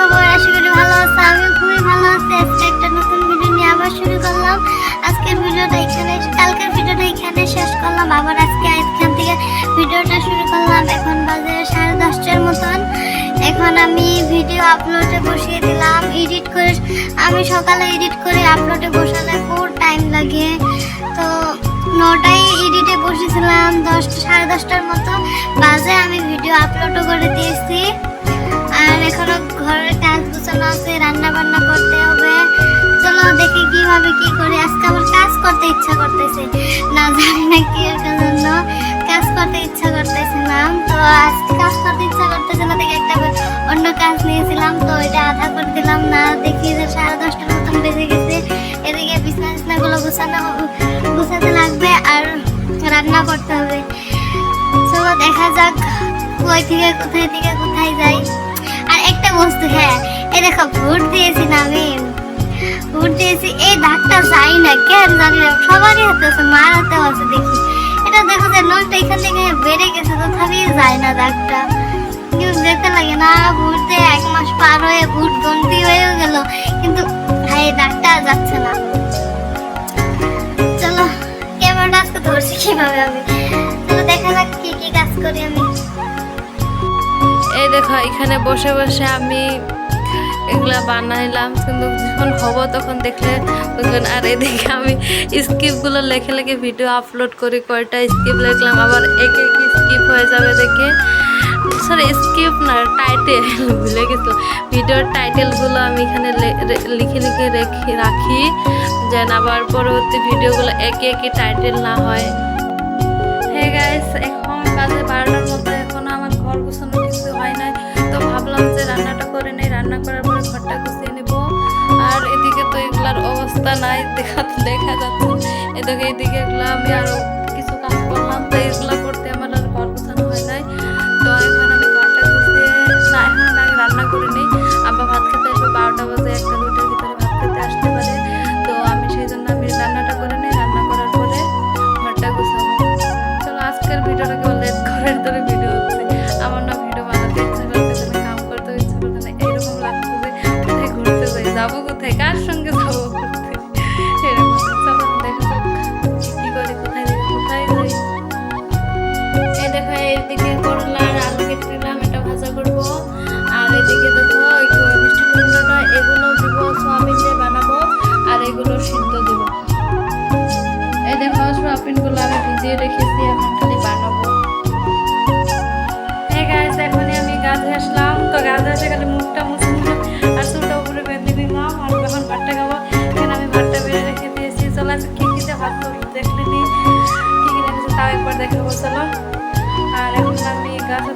খবর আশা করি ভালো আছে আমি খুবই ভালো আছি। আজকে একটা নতুন ভিডিও নিয়ে আবার শুরু করলাম। আজকের ভিডিওটা এখানে কালকের ভিডিওটা এখানে শেষ করলাম। আবার আজকে এখান থেকে ভিডিওটা শুরু করলাম। এখন বাজে সাড়ে দশটার মতন। এখন আমি ভিডিও আপলোডে বসিয়ে দিলাম। এডিট করে আমি সকালে এডিট করে আপলোডে বসালে খুব টাইম লাগে। তো নটায় এডিটে বসেছিলাম, দশটা সাড়ে দশটার মতো বাজে আমি ভিডিও আপলোডও করে দিয়েছি। করতে হবে। চলো দেখি কীভাবে কি করি। আজকে আমার কাজ করতে ইচ্ছা করতেছে। না জানি না কি জন্য। কাজ করতে ইচ্ছা করতেছিলাম। তো আজকে কাজ করতে ইচ্ছা করতেছে না দেখে একটা অন্য কাজ নিয়েছিলাম। তো এটা আধা করে দিলাম। না, দেখি যে সাড়ে দশটার মতন বেজে গেছে। এদিকে বিছনা বিছনাগুলো গুছানো গুছাতে লাগবে আর রান্না করতে হবে। চলো দেখা যাক, কই থেকে কোথায় থেকে কোথায় যাই। আর একটা বস্তু হ্যাঁ এই দেখো, ভোট দিয়েছি না আমি। ভোট দিয়েছি, এই দাগটা যাই না কেন জানি সবারই হাতে মার হাতে আছে, দেখি। এটা দেখো যে নলটা এখান থেকে বেড়ে গেছে, তথাপি যায় না দাগটা কিন্তু দেখতে লাগে না, ভোট এক মাস পার হয়ে ভোট গন্তি হয়েও গেল, কিন্তু ভাই দাগটা যাচ্ছে না। চলো, ক্যামেরাটা আজকে ধরছি কীভাবে আমি। দেখা যাক কি কি কাজ করি আমি। এই দেখো, এখানে বসে বসে আমি এগুলা বানাইলাম, কিন্তু যখন হব তখন দেখলে বুঝবেন, আর এদিকে আমি স্কিপগুলো লেখে লেখে ভিডিও আপলোড করি, কয়টা স্কিপ লিখলাম, আবার এক এক স্কিপ হয়ে যাবে দেখে। সরি স্কিপ না টাইটেল ভুলে গেছিলাম। ভিডিওর টাইটেলগুলো আমি এখানে লিখে লিখে রেখে রাখি, যেন আবার পরবর্তী ভিডিওগুলো একে একে টাইটেল না হয়। হে গাইস এখন বাজে বারোটার মতো এখনও আমার ঘর গুছানো কিছু হয় নাই, তো ভাবলাম যে রান্নাটা করে নেই, রান্না করার ঘরটা গুছিয়ে নেব। আর এদিকে তো এগুলার অবস্থা নাই, দেখা দেখা যাচ্ছে। এদিকে এদিকে এগুলো আমি আরও কিছু কাজ করলাম তো এগুলো ভিজিয়ে রেখেছি, এখন খালি বানাবো। হ্যাঁ গাইস এখনই আমি গাছে আসলাম। তো গাছে এসে খালি মুখটা মুছে আর চুলটা উপরে বেঁধে দিলাম, আর যখন ভাতটা খাব। এখানে আমি ভাতটা বেড়ে রেখে দিয়েছি। চলো আজকে কী কী দিয়ে ভাত দেখলে নি। কী কী রেখেছি তাও একবার দেখাবো, চলো। আর এখন আমি গাছে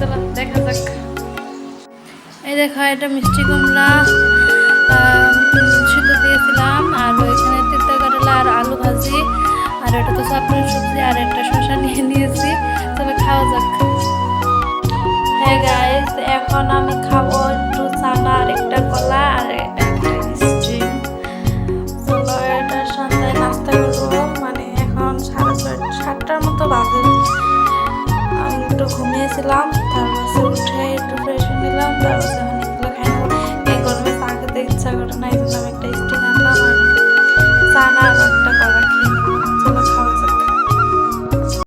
চলো, দেখা যাক। এই দেখো, এটা মিষ্টি কুমড়া। যাক। হ্যাঁ গাইস এখন আমি খাব একটু চানা আর একটা কলা আর একটা স্ট্রিং চলো করব। মানে এখন সাড়ে সাতটার মতো বাজে। আমি একটু ঘুমিয়েছিলাম, তারপর উঠে একটু ফ্রেশ নিলাম, তারপর যখন এগুলো খাই এই গরমে খেতে ইচ্ছা করে না এই